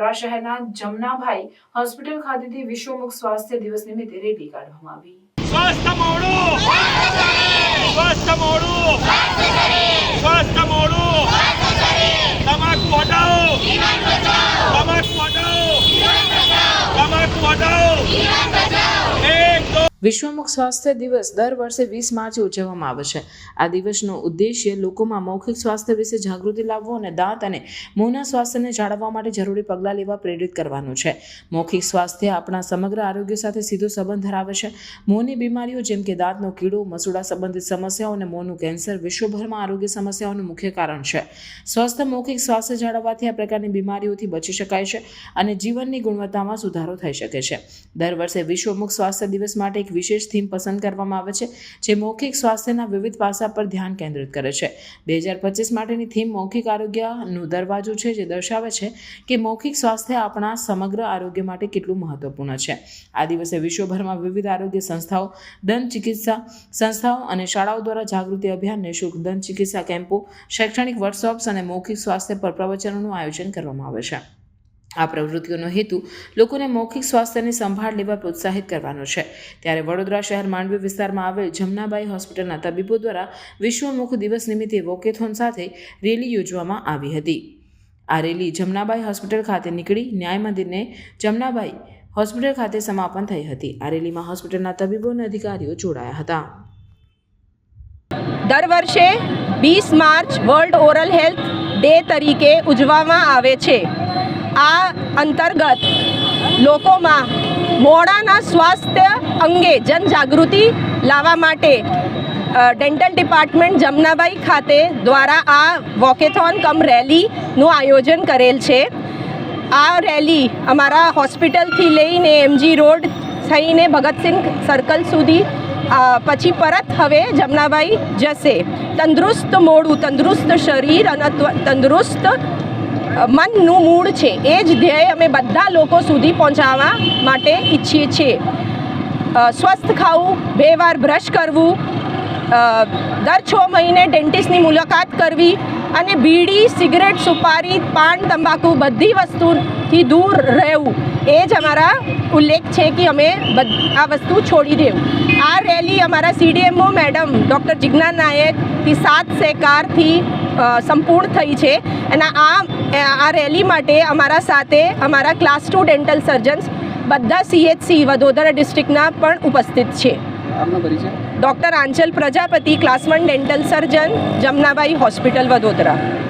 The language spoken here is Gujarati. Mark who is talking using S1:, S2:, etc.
S1: વડોદરા શહેરના જમનાભાઈ હોસ્પિટલ ખાતેથી વિશ્વમુખ સ્વાસ્થ્ય દિવસ નિમિત્તે રેલી કાઢવામાં આવી.
S2: સ્વસ્થ મોડું! સ્વસ્થ મોડું! સ્વસ્થ મોડું! તમાકુ હટાવો! તમાકુ હટાવો! તમાકુ હટાવો!
S1: વિશ્વમુખ સ્વાસ્થ્ય દિવસ દર વર્ષે વીસ માર્ચે ઉજવવામાં આવે છે. આ દિવસનો ઉદ્દેશ્ય લોકોમાં મૌખિક સ્વાસ્થ્ય વિશે જાગૃતિ લાવવો અને દાંત અને મોંના સ્વાસ્થ્યને જાળવવા માટે જરૂરી પગલાં લેવા પ્રેરિત કરવાનું છે. મૌખિક સ્વાસ્થ્ય આપણા સમગ્ર આરોગ્ય સાથે સીધો સંબંધ ધરાવે છે. મોંની બીમારીઓ જેમ કે દાંતનો કીડો, મસૂડા સંબંધિત સમસ્યાઓ અને મોંનું કેન્સર વિશ્વભરમાં આરોગ્ય સમસ્યાઓનું મુખ્ય કારણ છે. સ્વસ્થ મૌખિક સ્વાસ્થ્ય જાળવવાથી આ પ્રકારની બીમારીઓથી બચી શકાય છે અને જીવનની ગુણવત્તામાં સુધારો થઈ શકે છે. દર વર્ષે વિશ્વમુખ સ્વાસ્થ્ય દિવસ માટે વિશેષ થીમ પસંદ કરવામાં આવે છે, જે મૌખિક સ્વાસ્થ્યના વિવિધ પાસા પર ધ્યાન કેન્દ્રિત કરે છે. બે હજાર પચીસ માટેની થીમ મૌખિક આરોગ્યનું દરવાજો છે, જે દર્શાવે છે કે મૌખિક સ્વાસ્થ્ય આપણા સમગ્ર આરોગ્ય માટે કેટલું મહત્વપૂર્ણ છે. આ દિવસે વિશ્વભરમાં વિવિધ આરોગ્ય સંસ્થાઓ, દંત ચિકિત્સા સંસ્થાઓ અને શાળાઓ દ્વારા જાગૃતિ અભિયાન નિઃશુલ્ક દંત ચિકિત્સા કેમ્પો, શૈક્ષણિક વર્કશોપ્સ અને મૌખિક સ્વાસ્થ્ય પર પ્રવચનોનું આયોજન કરવામાં આવે છે. આ પ્રવૃત્તિઓનો હેતુ લોકોને મૌખિક સ્વાસ્થ્યની સંભાળ લેવા પ્રોત્સાહિત કરવાનો છે. ત્યારે વડોદરા શહેર માંડવી વિસ્તારમાં આવેલ જમનાબાઈ હોસ્પિટલના તબીબો દ્વારા વિશ્વમુખ દિવસ નિમિત્તે વોકેથોન સાથે રેલી યોજવામાં આવી હતી. આ રેલી જમનાબાઈ હોસ્પિટલ ખાતે નીકળી ન્યાય મંદિરને જમનાબાઈ હોસ્પિટલ ખાતે સમાપન થઈ હતી. આ રેલીમાં હોસ્પિટલના તબીબો અને અધિકારીઓ જોડાયા હતા.
S3: દર વર્ષે વીસ March world oral health day તરીકે ઉજવવામાં આવે છે. આ અંતર્ગત લોકોમાં મોડાના સ્વાસ્થ્ય અંગે જનજાગૃતિ લાવવા માટે ડેન્ટલ ડિપાર્ટમેન્ટ જમનાબાઈ ખાતે દ્વારા આ વોકેથોન કમ રેલીનું આયોજન કરેલ છે. આ રેલી અમારા હોસ્પિટલથી લઈને એમજી રોડ થઈને ભગતસિંહ સર્કલ સુધી પછી પરત હવે જમનાબાઈ જશે. તંદુરસ્ત મોડું, તંદુરસ્ત શરીર અને તંદુરસ્ત મનનું મૂળ છે. એ જ ધ્યેય અમે બધા લોકો સુધી પહોંચાડવા માટે ઈચ્છીએ છીએ. સ્વસ્થ ખાવું બે વાર બ્રશ કરવું દર છ મહિને ડેન્ટિસ્ટની મુલાકાત કરવી અને બીડી, સિગરેટ, સુપારી, પાન, તંબાકુ બધી વસ્તુથી દૂર રહેવું. એ જ અમારા ઉલ્લેખ છે કે અમે આ વસ્તુ છોડી દેવું. આ રેલી અમારા સીડીએમઓ મેડમ ડૉક્ટર જિજ્ઞાન નાયકથી સાત સહકારથી સંપૂર્ણ થઈ છે. અને આ આ રેલી માટે અમારા સાથે અમારા ક્લાસ ટુ ડેન્ટલ સર્જન્સ બધા સીએચસી વડોદરા ડિસ્ટ્રિક્ટના પણ ઉપસ્થિત છે. Doctor Anchal Prajapati class one dental surgeon Jamnabai hospital Vadodara.